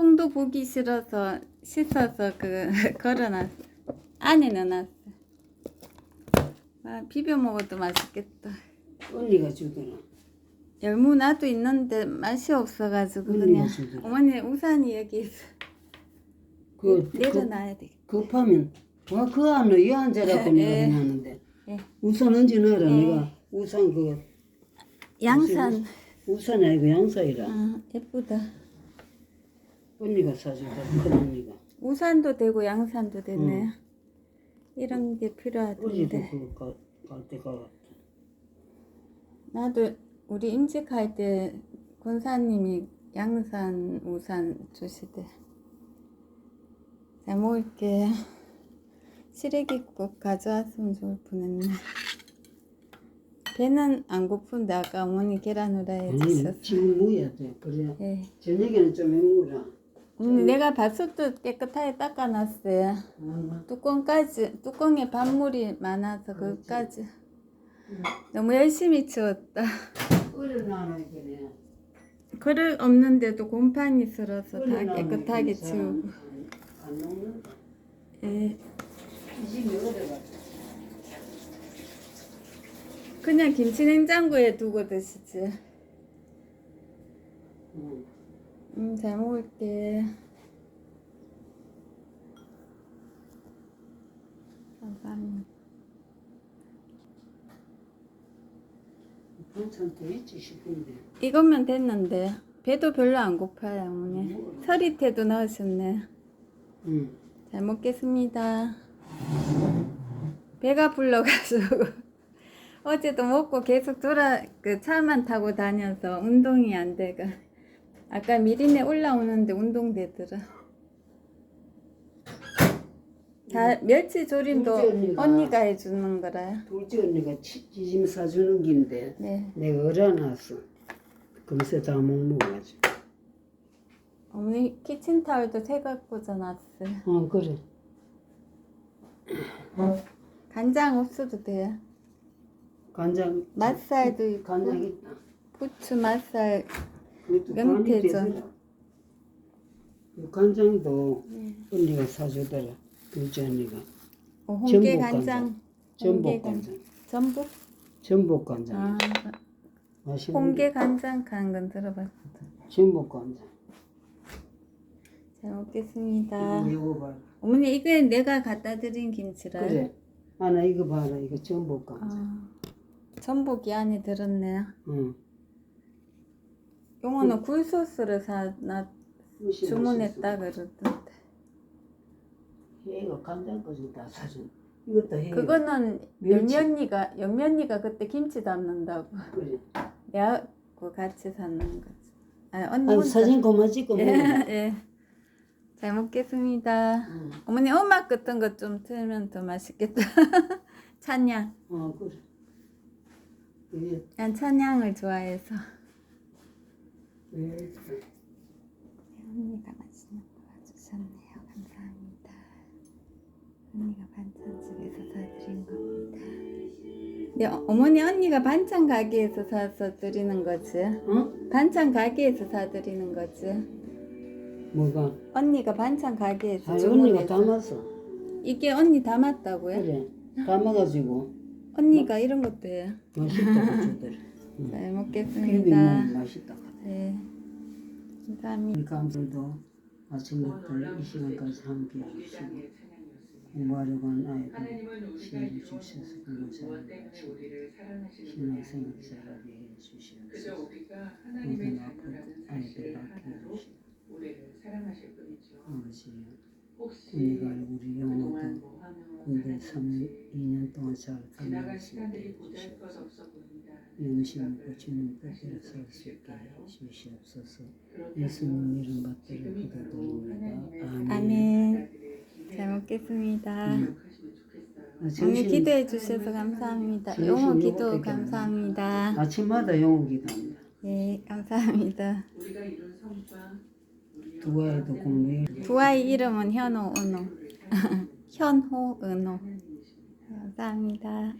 송도 보기 싫어서 씻어서 그 걸어놨어. 안에 넣어놨어. 아, 비벼 먹어도 맛있겠다. 언니가 주더라. 열무 나도 있는데 맛이 없어가지고 그냥 주더라. 어머니 우산이 여기 있어. 그, 그 내려놔야 돼. 급하면 와 그 안에 이 앉아라고 내가 예. 해놨는데 예. 우산 언제 넣어라 예. 내가 우산 그 양산. 우산이 아니고 양산이라 아, 예쁘다. 언니가 사준다 큰 언니가 우산도 되고 양산도 되네. 응. 이런 게 어제도 필요하던데. 그갈 때 가갔다. 나도 우리 임직할 때 권사님이 양산 우산 주시대. 잘 먹을게. 시래기 꼭 가져왔으면 좋을 뻔했네. 배는 안 고픈데 아까 어머니 계란 후라이 해주셨어. 지금 먹어야 돼 그래 예. 저녁에는 좀 해먹으라 어머니 내가 밥솥도 깨끗하게 닦아놨어요. 아, 뚜껑까지 뚜껑에 밥물이 많아서 그것까지 너무 열심히 치웠다. 끓여놔야 그릇 없는데도 곰팡이 쓸어서 다 깨끗하게. 치우고. 안- 안 녹는다 예. 이 그냥 김치 냉장고에 두고 드시지. 응. 음, 잘 먹을게. 감사합니다. 반찬 더 있지 싶은데 이것만 됐는데 배도 별로 안 고파요, 어머니. 서리태도 넣으셨네. 응. 잘 먹겠습니다. 배가 불러가지고 어제도 먹고 계속 돌아 그 차만 타고 다녀서 운동이 안 돼가. 아까 미리네 올라오는데 운동되더라. 다 멸치 조림도 둘째 언니가. 언니가 해주는 거라요. 둘째 언니가 치- 찌짐 사주는 긴데 네. 내가 얼어놨어 금세 다 못 먹어가지고 어머니 키친타올도 새가 꽂아놨어요. 어 그래 간장 없어도 돼요. 간장 맛살도 있고 간장 있다 부추 맛살 명태전. 간장도 네. 언니가 사주더라 둘째 언니가 어, 홍게 간장, 전복 간- 간장 전복? 전복 간장 아, 맛있는 홍게 간장 간 건 들어봤어. 전복 간장 잘 먹겠습니다. 이거 봐라 어머니 이게 내가 갖다 드린 김치라요? 그래 하나 이거 봐라 이거 전복 간장 아, 전복이 안에 들었네요. 응. 용어는 굴소스를 사나 주문했다 그러던데. 얘가 간장까지 다 사준 이것도 해 그거는 멸치. 연면이가 연면이가 그때 김치 담는다고 그래 내하고 같이 사는 거지. 아 언니 아니 혼자. 사진 그만 찍고 먹어 예, 예. 잘 먹겠습니다. 응. 어머니 음악 같은 거 좀 틀면 더 맛있겠다. 찬양. 어 그래 이게 난 찬양을 좋아해서. 왜 언니가 맛있는 거 봐주셨네요. 감사합니다. 언니가 반찬 집에서 사드린 겁니다. 네, 어- 어머니 언니가 반찬 가게에서 사서 드리는 거지. 어? 반찬 가게에서 사드리는 거지. 뭐가? 언니가 반찬 가게에서 아 언니가 주문해서. 담았어 이게 언니 담았다고요? 그래 담아가지고 언니가 이런 것도 해요. 맛있다고 응. 잘 먹겠습니다. 맛있다 네. 감사합니다. 우리 감들도 아침부터 이 시간까지 함께 해주시고 공부하려고 하는 아이들 시간을 주셔서 감사합니다 신앙생활 잘하게 해주시옵소서 모든 아픈 아이들 낫게 해주시고 아버지 우리가 우리 영혼도 군대 3, 2년 동안 잘 건강할 수 있게 해주시옵소서 고치는 뜻대로 살수 있게 해주시옵소서 예수님 이름 받들어 기도드립니다 아멘. 잘 먹겠습니다. 음. 아, 오늘 기도해 주셔서 감사합니다. 못 기도. 감사합니다. 아침마다 영어 기도합니다 네, 감사합니다. 두 아이도 공부해 두 아이 이름은 현호, 은호. 현호, 은호. 감사합니다.